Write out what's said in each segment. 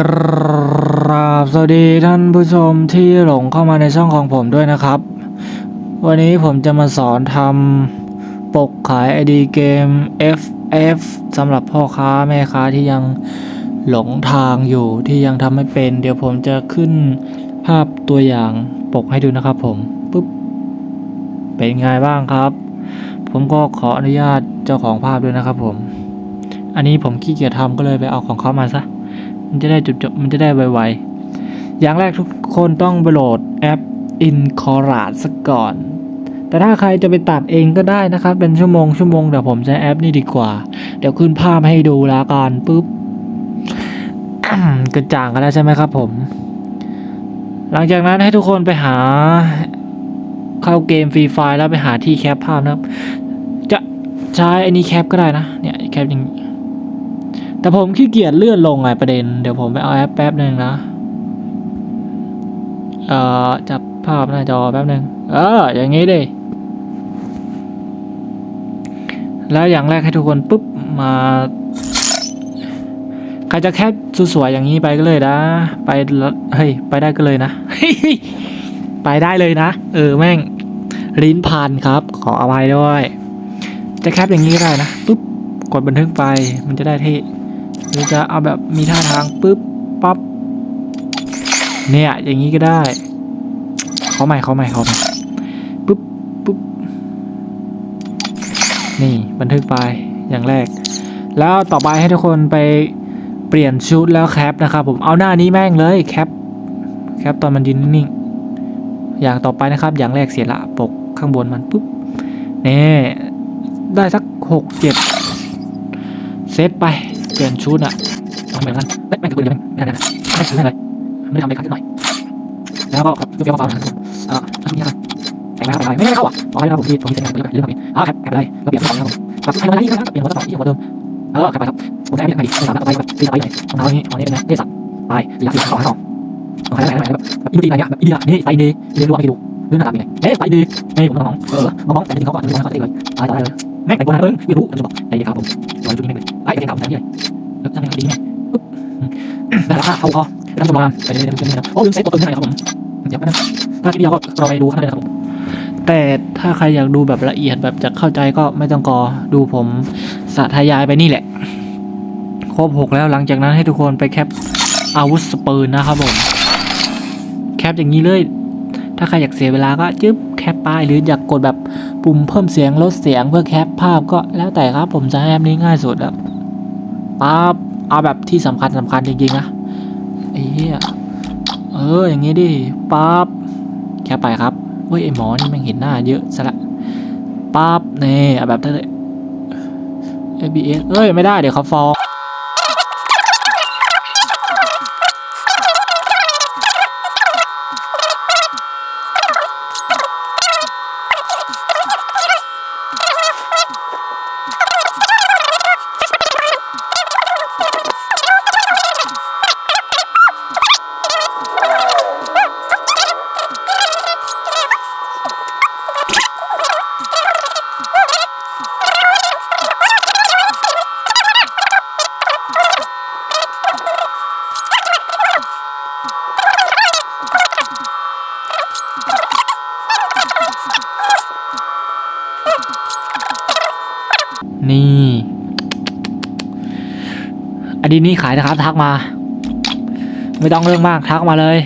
กราบสวัสดีท่านผู้ชมที่หลงเข้ามาในช่องของผมด้วยนะครับ วันนี้ผมจะมาสอนทำปกขาย ID เกม FF สำหรับพ่อค้าแม่ค้าที่ยังหลงทางอยู่ที่ยังทำไม่เป็น เดี๋ยวผมจะขึ้นภาพตัวอย่างปกให้ดูนะครับผมปุ๊บเป็นไงบ้างครับ ผมก็ขออนุญาตเจ้าของภาพด้วยนะครับผม อันนี้ผมขี้เกียจทำก็เลยไปเอาของเขามาซะ มันจะได้จบจบมันจะได้ไวๆ อย่างแรกทุกคนต้องไปโหลดแอป i n c o r a d ซะก่อน แต่ถ้าใครจะไปตัดเองก็ได้นะครับ เป็นชั่วโมงชั่วโมงแต่ผมใช้แอปนี่ดีกว่า เดี๋ยวขึ้นภาพให้ดูล้วกันปุ๊บกระจ่างกันแล้วใช่ไหมครับผม หลังจากนั้นให้ทุกคนไปหาเข้าเกมฟรีไฟล์แล้วไปหาที่แคปภาพนะครับ จะใช้อันนี้แคปก็ได้นะ เนี่ยแคปอย่าง แต่ผมขี้เกียจเลื่อนลงไงประเด็น เดี๋ยวผมไปเอาแอปแป๊บหนึ่งนะ เอ่อ จับภาพหน้าจอแป๊บหนึ่งเออ อย่างนี้ดิแล้วอย่างแรกให้ทุกคนปุ๊บมาใครจะแคปสวยๆอย่างนี้ไปก็เลยนะ ไปแล้วเฮ้ยไปได้ก็เลยนะ ไปได้เลยนะ เออแม่งลิ้นพันครับ ขออภัยด้วย จะแคปอย่างนี้ก็ได้นะปุ๊บกดบันทึกไปมันจะได้เท่ รือจะเอาแบบมีท่าทางปุ๊บปั๊บเนี่ยอย่างนี้ก็ได้เขาใหม่เขาใหม่เขาใหม่ปุ๊บปุ๊บนี่บันทึกไปอย่างแรก แล้วต่อไปให้ทุกคนไปเปลี่ยนชุดแล้วแคปนะครับผมเอาหน้านี้แม่งเลยแคปแคปตอนมันยืนนิ่งๆอย่างต่อไปนะครับอย่างแรกเสียละปกข้างบนมันปุ๊บนี่ได้สักหกเจ็ดเซตไป เปลี่ยนชุดอะทำแบบนั้นไม่ไม่กระตุ้นเลยไม่ได้ไม่ได้เลยไม่ได้ทำเลยครับนิดหน่อย แล้วก็ยกเกี่ยวกับเอ่ออันนี้ครับแต่งมาไปไม่ได้เข้าอะต่อให้เราผมที่ผมที่เซ็นงานเรื่องแบบนี้อ่าครับแคปเลยก็เปลี่ยนต่อนะครับครับให้มาได้ครับเปลี่ยนหัวต่อที่หัวเดิมเออแคปไปครับผมได้ไม่ได้ไม่สามารถไปแบบที่ไปไหนของเรานี้ของนี้เป็นไงเทสัตไปอยากสีขาวต่อของใครได้ไหนแบบอินดี้อะไรเงี้ยแบบอินดี้นี่ไซเดย์เรียนรู้ให้ดูเรื่องหน้าตาเป็นไงเฮ้ยไซเดย์เฮ้ยผมน้องเออน้องแต่จริงเขาก็อนุญาตเขาได้เลยตายตายเลยแม่งแต่งตัวนะเพิ่งไม่รู้ผมจะบอกไอ้ครับผมลอยจุดนี้เลยไอ้เก่งเก่าแต่นี่เลย แล้วจะไม่ดีไงปุ๊บแต่ราคาเข้าคอแล้วจะมาไปเรื่อยๆโอ้ลืมเซ็ตตัวตึงให้ครับผมเดี๋ยวนะถ้าคิดเดียวก็ราไปดูข้างในนะครับผมแต่ถ้าใครอยากดูแบบละเอียดแบบจะเข้าใจก็ไม่ต้องกอดูผมสาธยายไปนี่แหละ ครบหกแล้วหลังจากนั้นให้ทุกคนไปแคปอาวุธสปืนนะครับผม แคปอย่างนี้เลย ถ้าใครอยากเสียเวลาก็จึ๊บแคปไปหรืออยากกดแบบปุ่มเพิ่มเสียงลดเสียงเพื่อแคปภาพก็แล้วแต่ครับผมจะให้แอปนี้ง่ายสุดอะ ปั๊บเอาแบบที่สำคัญสำคัญจริงๆนะไอ้เหี้ยเอออย่างงี้ดิปั๊บแค่ไปครับเว้ยไอหมอนี่มันเห็นหน้าเยอะซะละปั๊บนี่เอาแบบเท่ ABS เอ้ยไม่ได้เดี๋ยวเขาฟ้อง อันนี้นี่ขายนะครับ ทักมา ไม่ต้องเรื่องมากทักมาเลย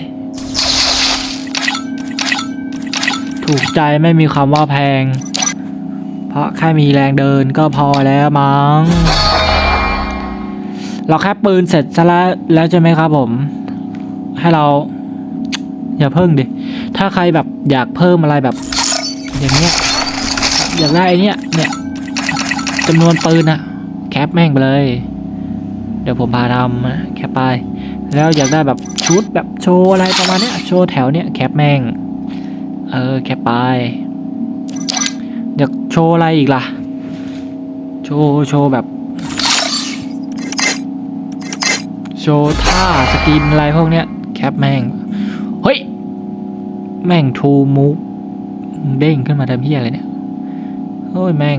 ถูกใจไม่มีคำว่าแพง เพราะแค่มีแรงเดินก็พอแล้วมั้งเราแค่ปืนเสร็จซะแล้วแล้วใช่ไหมครับผม ให้เรา อย่าเพิ่งดิ ถ้าใครแบบอยากเพิ่มอะไรแบบ อย่างเงี้ย อยากได้ไอ้เนี้ยเนี่ยจำนวนปืนอะแคปแม่งไปเลย เดี๋ยวผมพาทำนะแคปไป แล้วอยากได้แบบชุดแบบโชว์อะไรประมาณเนี้ยโชว์แถวเนี้ยแคปแม่ง เออแคปไป อยากโชว์อะไรอีกล่ะ โชว์โชว์แบบ โชว์ท่าสกินอะไรพวกเนี้ยแคปแม่ง เฮ้ย แม่งทูมูฟเด้งขึ้นมาทำเพี้ยอะไรเนี่ยเฮ้ยแม่ง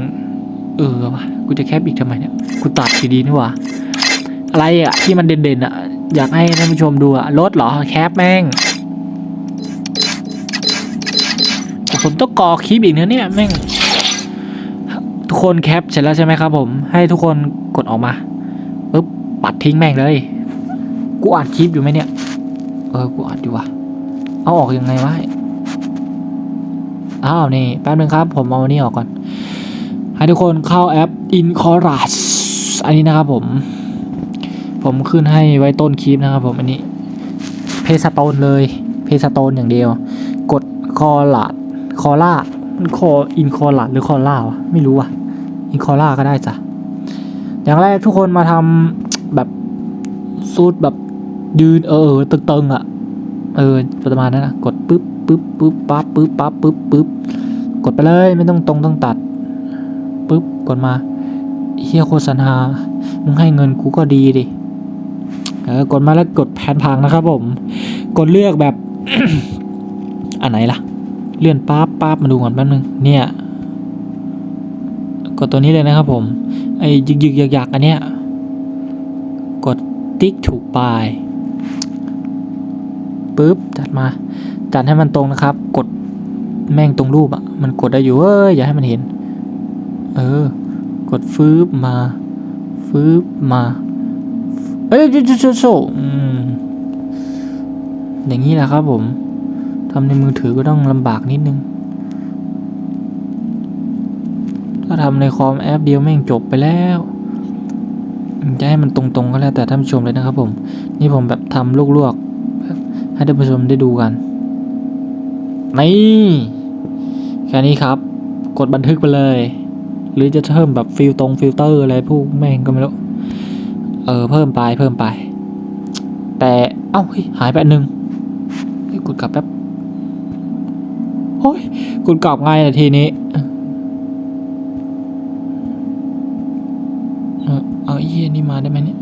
เออวะกูจะแคปอีกทำไมเนี่ย กูตัดดีๆนี่หว่า อะไรอะที่มันเด่นๆอะ อยากให้ท่านผู้ชมดูอะรถเหรอแคปแม่งผมต้องกรอคลิปอีกนะเนี่ยแม่งทุกคนแคปเสร็จแล้วใช่ไหมครับผม ให้ทุกคนกดออกมาปุ๊บปัดทิ้งแม่งเลย กูอัดคลิปอยู่ไหมเนี่ย เออ กูอัดอยู่วะเอาออกยังไงวะอ้าวนี่แป๊บนึงครับ ผมเอาอันนี้ออกก่อน ให้ทุกคนเข้าแอป i n c o r a s อันนี้นะครับผม ผมขึ้นให้ไว้ต้นคลิปนะครับผมอันนี้ เพสโตนเลย เพสโตนอย่างเดียว กดคอลาดคอล่ามันคออินคอลาดหรือคอล่าวะไม่รู้อะอินคอล่าก็ได้จ้ะอย่างแรกทุกคนมาทำแบบสูตรแบบยืนเออตึงๆอะ เออประมาณนั้นนะกดปึ๊บปึ๊บปึ๊บปั๊บปึ๊บปั๊บปึ๊บปึ๊บกดไปเลยไม่ต้องตรงต้องตัดปึ๊บกดมาเฮียโฆษณา มึงให้เงินกูก็ดีดิ เออกดมาแล้วกดแผนพังนะครับผม กดเลือกแบบ อันไหนล่ะ เลื่อนปั๊บปั๊บมาดูก่อนแป๊บนึง เนี่ย กดตัวนี้เลยนะครับผม ไอ้ยึกยึกยักยักอันเนี้ย กดติ๊กถูกปลายปุ๊บจัดมา จัดให้มันตรงนะครับ กดแม่งตรงรูปอะมันกดได้อยู่เอ้ยอย่าให้มันเห็น เออ กดฟืบมาฟืบมา เอ้ยโชโชโชอืมอย่างนี้แหละครับผมทำในมือถือก็ต้องลำบากนิดนึง ถ้าทำในคอมแอปเดียวแม่งจบไปแล้วจะให้มันตรงๆก็แล้วแต่ท่านผู้ชมเลยนะครับผม นี่ผมแบบทำลวกๆให้ท่านผู้ชมได้ดูกันนี่แค่นี้ครับ กดบันทึกไปเลย หรือจะเพิ่มแบบฟิลตรงฟิลเตอร์อะไรพวกแม่งก็ไม่รู้ เออเพิ่มไปเพิ่มไป แต่เอ้าเฮ้ยหายไปอันหนึ่งกดกลับแป๊บโอ้ยกดกลับไงล่ะทีนี้เออเอาไอ้เหี้ยนี่มาได้ไหมเนี่ย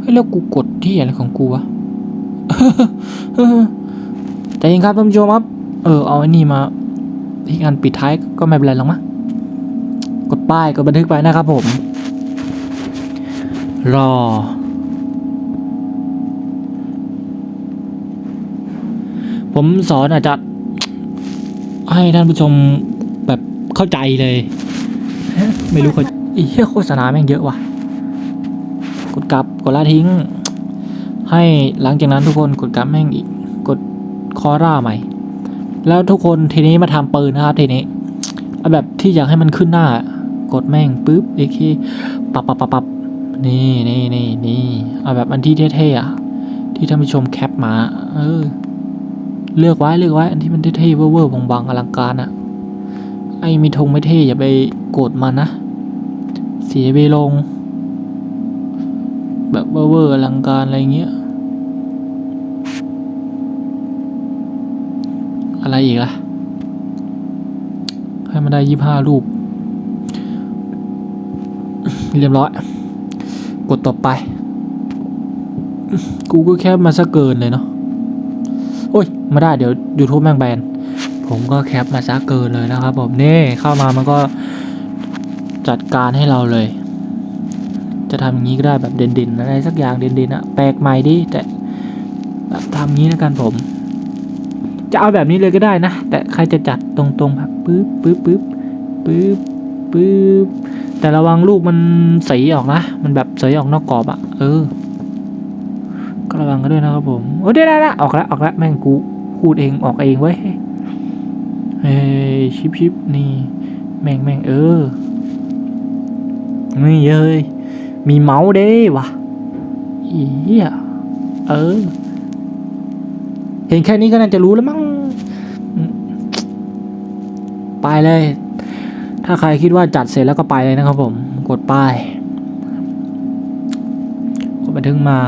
เฮ้ยแล้วกูกดที่อะไรของกูวะแต่ยังครับท่านผู้ชมครับ เออเอาไอ้นี่มาที่งานปิดท้ายก็ไม่เป็นไรหรอกมั้งกดป้ายกดบันทึกไปนะครับผม รอ ผมสอนอาจจะ ให้ท่านผู้ชมแบบเข้าใจเลย ไม่รู้เขาอีเหี้ยโฆษณาแม่งเยอะว่ะ กดกลับกดละทิ้ง ให้หลังจากนั้นทุกคนกดกลับแม่งอีก กดคอร่าใหม่ แล้วทุกคนทีนี้มาทำปืนนะครับทีนี้เอาแบบที่อยากให้มันขึ้นหน้ากดแม่งปุ๊บอีกทีปับปับปับปับ นี่นี่นี่นี่เอาแบบอันที่เท่ๆอะ ที่ท่านผู้ชมแคปมา เออ เลือกไว้เลือกไว้ อันที่มันเท่ๆเวอร์ๆบางๆอลังการอะ ไอ้มีธงไม่เท่อย่าไปโกรธมันนะ เสียไปลง แบบเวอร์ๆอลังการอะไรเงี้ย อะไรอีกล่ะ ให้มันได้ยี่ห้ารูป เรียบร้อย กดต่อไป กูก็แค่มาซะเกินเลยเนาะ โอ้ยไมาได้เดี๋ยว YouTube แม่งแบน ผมก็แคปมาซะเกินเลยนะครับผมนี่เข้ามามันก็จัดการให้เราเลย จะทำอย่างนี้ก็ได้แบบเด่นๆอะไรสักอย่างเด่นๆอะแปลกใหม่ดิแต่แบบทำงี้แล้วกันผม จะเอาแบบนี้เลยก็ได้นะ แต่ใครจะจัดตรงๆแบบปึ๊บปึ๊บปึ๊บปึ๊บปึ๊บ แต่ระวังลูกมันใสออกนะ มันแบบใสออกนอกกรอบอะเออ ก็ระวังกันด้วยนะครับผมโอ้ได้ได้ไดออกแล้วออกแล้วแม่งกูพูดเองออกเองเว้เฮ้ยชิปชิปนี่แม่งแม่งเออนี่เย้ยมีเมาส์เด้วะอีเหี้ยเออ เห็นแค่นี้ก็น่าจะรู้แล้วมั้งไปเลย ถ้าใครคิดว่าจัดเสร็จแล้วก็ไปเลยนะครับผม กดป้าย กดบันทึกมา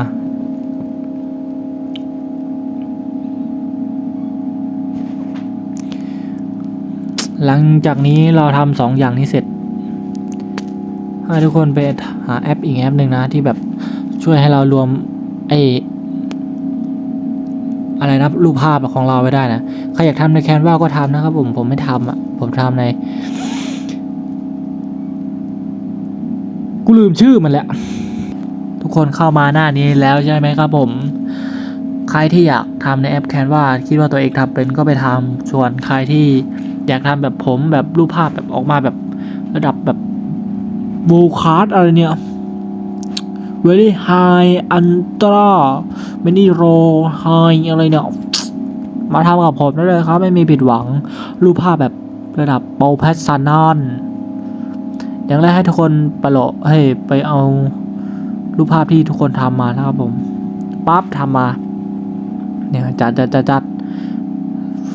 หลังจากนี้เราทำสองอย่างนี้เสร็จ ให้ทุกคนไปหาแอปอีกแอปหนึ่งนะ ที่แบบช่วยให้เรารวมไออะไรนะรูปภาพของเราไว้ได้นะ ใครอยากทำในแคนวาก็ทำนะครับผม ผมไม่ทำอะ ผมทำใน กูลืมชื่อมันแล้วทุกคนเข้ามาหน้านี้แล้วใช่ไหมครับผม ใครที่อยากทำในแอปแคนวาคิดว่าตัวเองทำเป็นก็ไปทำส่วนใครที่อยากทำแบบผมแบบรูปภาพแบบออกมาแบบระดับแบบบูคาร์ดอะไรเนี่ย very high ultra mini low high อะไรเนี่ย มาทำกับผมได้เลยครับ ไม่มีผิดหวัง รูปภาพแบบระดับโปรเพสซันนอน อย่างแรกให้ทุกคนประโลให้ไปเอารูปภาพที่ทุกคนทำมานะครับผมปั๊บทำมา เนี่ยจัดจัดจัดจัด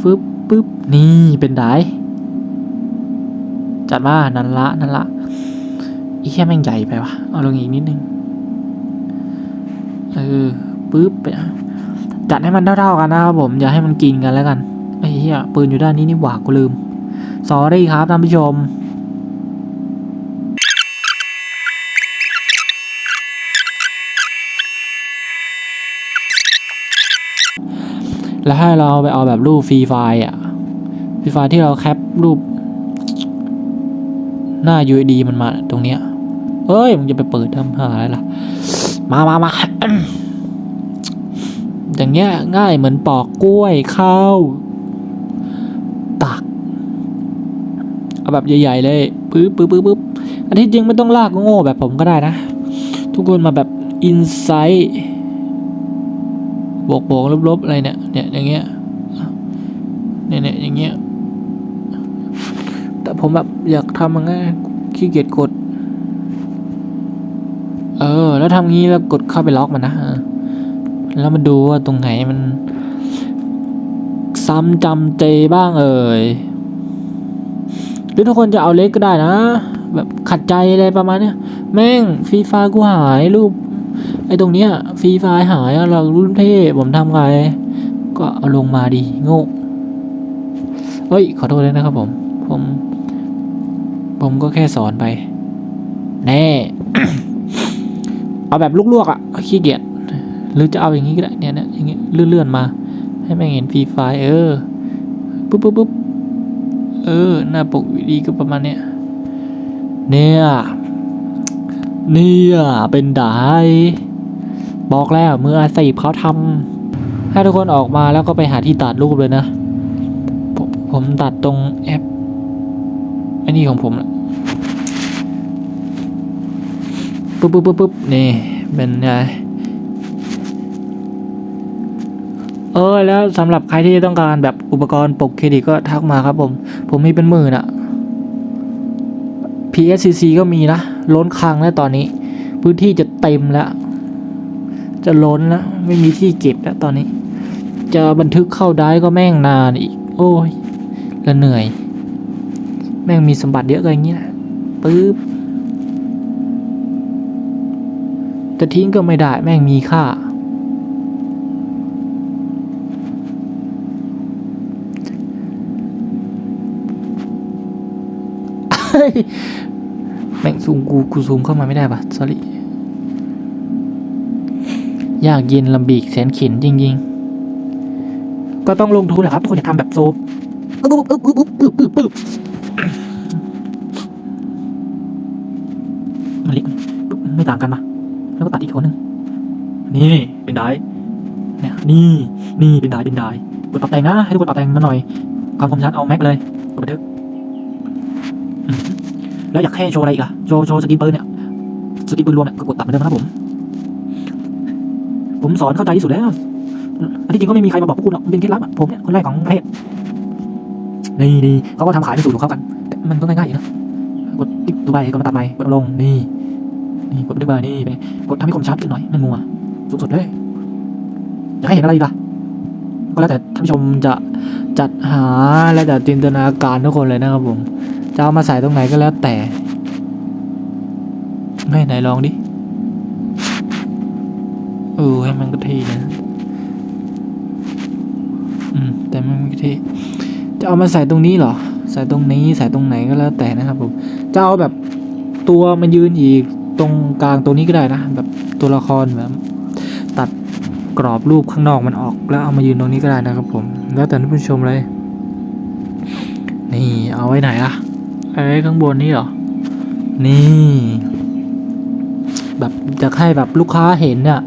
ฟึบปึ๊บนี่เป็นไดจัดมานั่นละนั่นละอีแค่แม่งใหญ่ไปวะเอาลงอีกนิดนึงเออปึ๊บไปจัดให้มันเท่าๆกันนะครับผมอย่าให้มันกินกันแล้วกันไอ้เหี้ยปืนอยู่ด้านนี้นี่หว่ากูลืมสอรี่ครับท่านผู้ชม แล้วให้เราไปเอาแบบรูปฟรีไฟล์อะฟรีไฟล์ที่เราแคปรูป หน้า UID มันมาตรงเนี้ยเฮ้ยมึงจะไปเปิดทำหาอะไรล่ะ มามามาอย่างเงี้ยง่ายเหมือนปอกกล้วยข้าวตัก เอาแบบใหญ่ ๆ เลยปึ๊บปึ๊บปึ๊บปึ๊บอันที่จริงไม่ต้องลากโง่แบบผมก็ได้นะ ทุกคนมาแบบอินไซต์ บวกบวกลบลบอะไรเนี่ยเนี่ยอย่างเงี้ยเนี่ยเนี่ยอย่างเงี้ยแต่ผมแบบอยากทำมันง่ายขี้เกียจกด เออ แล้วทำงี้แล้วกดเข้าไปล็อกมันนะแล้วมาดูว่าตรงไหนมัน ซ้ำจำเจบ้างเอ่ยหรือทุกคนจะเอาเล็กก็ได้นะ แบบขัดใจอะไรประมาณเนี้ย แม่งฟีฟล์กูหายรูป ไอ้ตรงเนี้ยฟรีไฟล์หายอะเรารุ่นเท่ผมทำไง ก็เอาลงมาดีโง่เฮ้ย ขอโทษด้วยนะครับผม ผม ผมก็แค่สอนไป แน่ เอาแบบลวกๆอะขี้เกียจหรือจะเอาอย่างนี้ก็ได้เนี่ยเนี่ยอย่างเงี้ยเลื่อนๆมา ให้แม่งเห็นฟรีไฟล์เออปุ๊บปุ๊บปุ๊บเออ หน้าปกดีก็ประมาณเนี้ยเนี่ย เนี่ย เป็นได บอกแล้วมืออาชีพเขาทำให้ทุกคนออกมาแล้วก็ไปหาที่ตัดรูปเลยนะ ผมผมตัดตรงแอปไอ้นี่ของผมละปุ๊บปุ๊บปุ๊บปุ๊บนี่เป็นไงเออแล้วสำหรับใครที่ต้องการแบบอุปกรณ์ปกเครดิตก็ทักมาครับผม ผมมีเป็นหมื่นอะ PSCC ก็มีนะ ล้นคลังแล้วตอนนี้ พื้นที่จะเต็มแล้ว จะล้นแล้วไม่มีที่เก็บแล้วตอนนี้ จะบันทึกเข้าได้ก็แม่งนานอีก โอ้ยแล้วเหนื่อย แม่งมีสมบัติเยอะเกินอย่างนี้นะปึ๊บจะทิ้งก็ไม่ได้แม่งมีค่า แม่งซูมกูกูซูมเข้ามาไม่ได้ปะ sorry ยากเย็นลำบีกแสนข็นจริง ๆ ก็ต้องลงทุนแหละครับทุกคนอยากทำแบบโซฟปึ๊บปึ๊บปึ๊บปึ๊บปึ๊บปึ๊บปึ๊บมันเล็กไม่ต่างกันปะแล้วก็ตัดอีกคนหนึ่งนี่เป็นไดเนี่ยนี่นี่เป็นไดเป็นไดกดปรับแต่งนะ ให้ทุกคนปรับแต่งมาหน่อย ความคมชัดเอาแม็กเลยกดบันทึกแล้วอยากให้โชว์อะไรอีกอะโชว์โชว์สกินปืนเนี่ยสกินปืนรวมเนี่ยก็กดตัดเหมือนเดิมนะครับผม ผมสอนเข้าใจที่สุดแล้วอันที่จริงก็ไม่มีใครมาบอกพวกคุณหรอกมันเป็นเคล็ดลับอะผมเนี่ยคนแรกของประเทศนี่นี่เขาก็ทำขายเป็นสูตรของเขากัน มันก็ง่ายๆอยู่นะกดติ๊กตัวใบก็มาตัดใบกดลงนี่นี่กดติ๊กใบนี่ไปกดทำให้คมชัดขึ้นหน่อยมันงัวสุดๆเลยอยากให้เห็นอะไรอีกล่ะก็แล้วแต่ท่านผู้ชมจะจัดหาและแต่จินตนาการทุกคนเลยนะครับผมจะเอามาใส่ตรงไหนก็แล้วแต่ให้ไหนลองดิ เออให้มันก็เท่นะอืมแต่มันไม่เท่จะเอามาใส่ตรงนี้เหรอ ใส่ตรงนี้ใส่ตรงไหนก็แล้วแต่นะครับผมจะเอาแบบตัวมันยืนอีกตรงกลางตรงนี้ก็ได้นะ แบบตัวละครแบบตัดกรอบรูปข้างนอกมันออก แล้วเอามายืนตรงนี้ก็ได้นะครับผม แล้วแต่ท่านผู้ชมเลย นี่เอาไว้ไหนล่ะไอ้ข้างบนนี่เหรอ นี่ แบบจะให้แบบลูกค้าเห็นเนี่ย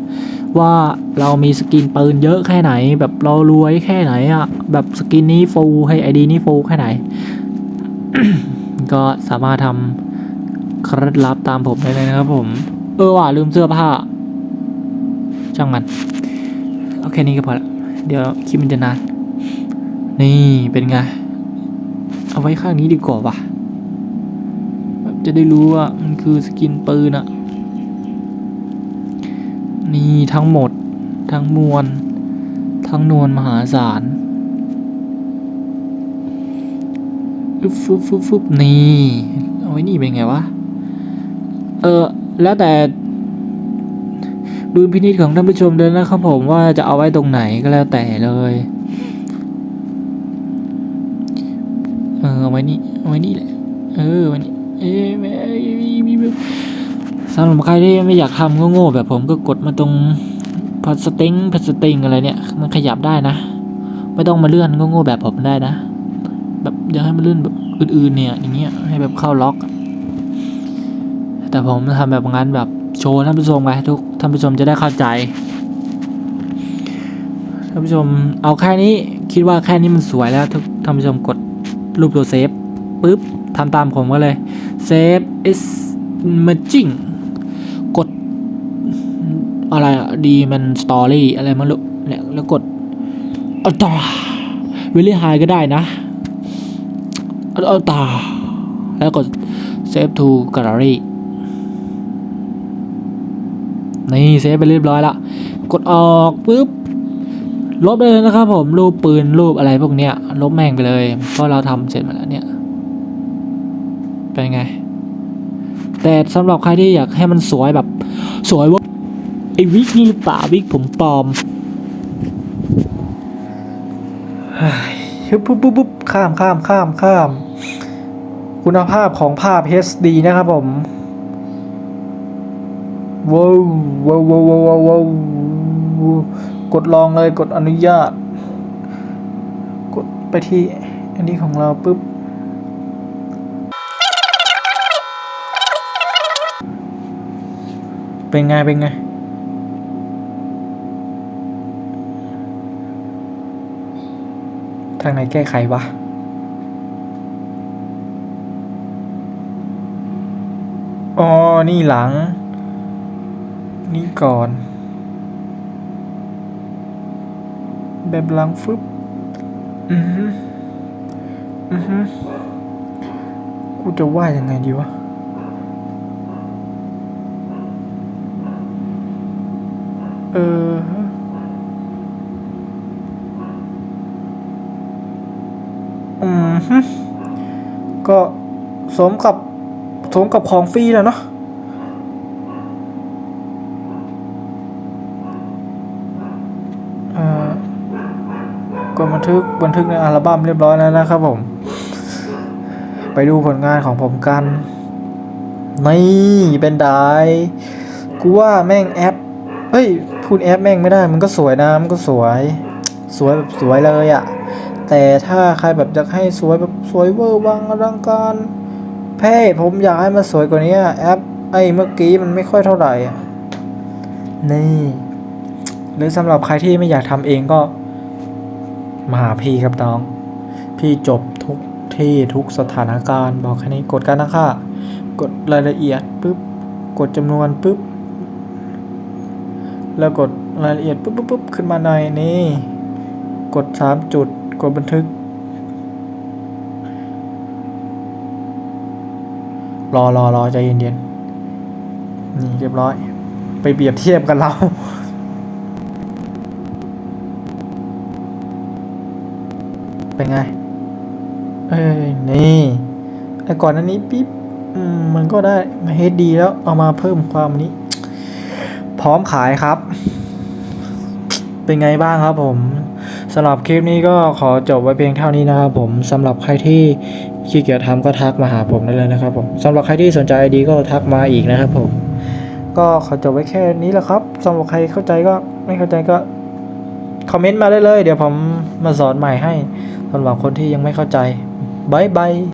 ว่าเรามีสกินปืนเยอะแค่ไหน แบบเรารวยแค่ไหนอะแบบสกินนี้ฟูให้ไอดีนี้ฟูแค่ไหน ก็สามารถทำเคล็ดลับตามผมได้เลยนะครับผม เออว่ะลืมเสื้อผ้าช่างมันเอาแค่นี้ก็พอละเดี๋ยวคลิปมันจะนานนี่เป็นไง เอาไว้ข้างนี้ดีกว่าว่ะจะได้รู้ว่ามันคือสกินปืนอะ นี่ทั้งหมด ทั้งมวล ทั้งนวลมหาศาลฟึบฟึบฟึบฟึบนี่เอาไว้นี่เป็นไงวะ เออ แล้วแต่ดูพินิจของท่านผู้ชมเลยนะครับผมว่าจะเอาไว้ตรงไหนก็แล้วแต่เลย เออเอาไว้นี่เอาไว้นี่แหละ เออไว้นี่เอ้ยไม่ สำหรับใครที่ไม่อยากทำก็โง่แบบผมก็กดมาตรงพัสติงพัสติงอะไรเนี่ย มันขยับได้นะ ไม่ต้องมาเลื่อนก็โง่แบบผมได้นะ แบบอยากให้มันเลื่อนแบบอื่นๆเนี่ยอย่างเงี้ยให้แบบเข้าล็อก แต่ผมทำแบบงั้นแบบโชว์ท่านผู้ชมไงทุกท่านผู้ชมจะได้เข้าใจท่านผู้ชมเอาแค่นี้คิดว่าแค่นี้มันสวยแล้วทุกท่านผู้ชมกดรูปตัวเซฟปุ๊บทำตามผมก็เลยเซฟ is merging อะไรอะดีมันสตอรี่อะไรมันลุเนี่ยแล้วกดอัลตาวิลลี่ไฮก็ได้นะอัลตาแล้วกด save to gallery นี่เซฟไปเรียบร้อยละกดออกปุ๊บลบได้เลยนะครับผมรูปปืนรูปอะไรพวกเนี้ยลบแม่งไปเลย เพราะเราทำเสร็จมาแล้วเนี่ย เป็นไง แต่สำหรับใครที่อยากให้มันสวยแบบสวยว่า อ้วิกนี่หรือเปล่าวิกผมปลอมฮ้ยปุ๊บปุ๊บปุ๊บข้ามข้ามข้ามข้าม คุณภาพของภาพ HD นะครับผมว้าวว้าวว้าวว้าวว้าวว้าวกดลองเลยกดอนุญาต กดไปที่อันนี้ของเราปุ๊บเป็นไงเป็นไงางไหนแก้ไขวะ อ๋อ นี่หลัง นี่ก่อน แบบหลังฟึบ อือฮึอือฮึกูจะว่ายังไงดีวะเออ อืมฮึ ก็สมกับสมกับของฟรีแล้วเนาะเอ่อกดบันทึกบันทึกในอัลบั้มเรียบร้อยแล้วนะครับผม ไปดูผลงานของผมกันนี่เป็นไดกูว่าแม่งแอปเอ้ยพูดแอปแม่งไม่ได้ มันก็สวยนะมันก็สวย สวยแบบสวยเลยอะ แต่ถ้าใครแบบอยากให้สวยแบบสวยเวอร์วังอลังการเพ่ผมอยากให้มันสวยกว่านี้แอปไอ้เมื่อกี้มันไม่ค่อยเท่าไหร่อะนี่หรือสำหรับใครที่ไม่อยากทำเองก็ มาหาพี่ครับน้อง พี่จบทุกที่ทุกสถานการณ์ บอกแค่นี้กดกันนะค่ะกดรายละเอียดปุ๊บกดจำนวนปุ๊บแล้วกดรายละเอียดปุ๊บปุ๊บปุ๊บขึ้นมาในนี่ กดสามจุด กดบันทึก รอรอรอใจเย็นๆนี่เรียบร้อย ไปเปรียบเทียบกันเราเป็นไง เอ้ย นี่ไอ้ก่อนอันนี้ปิ๊บมมันก็ได้มาเฮดดีแล้ว เอามาเพิ่มความนี้ พร้อมขายครับ เป็นไงบ้างครับผม สำหรับคลิปนี้ก็ขอจบไว้เพียงเท่านี้นะครับผมสำหรับใครที่ขี้เกียจทำก็ทักมาหาผมได้เลยนะครับผมสำหรับใครที่สนใจดีก็ทักมาอีกนะครับผม ก็ขอจบไว้แค่นี้แหละครับสำหรับใครเข้าใจก็ไม่เข้าใจก็คอมเมนต์มาได้เลย เดี๋ยวผมมาสอนใหม่ให้สำหรับคนที่ยังไม่เข้าใจบายบาย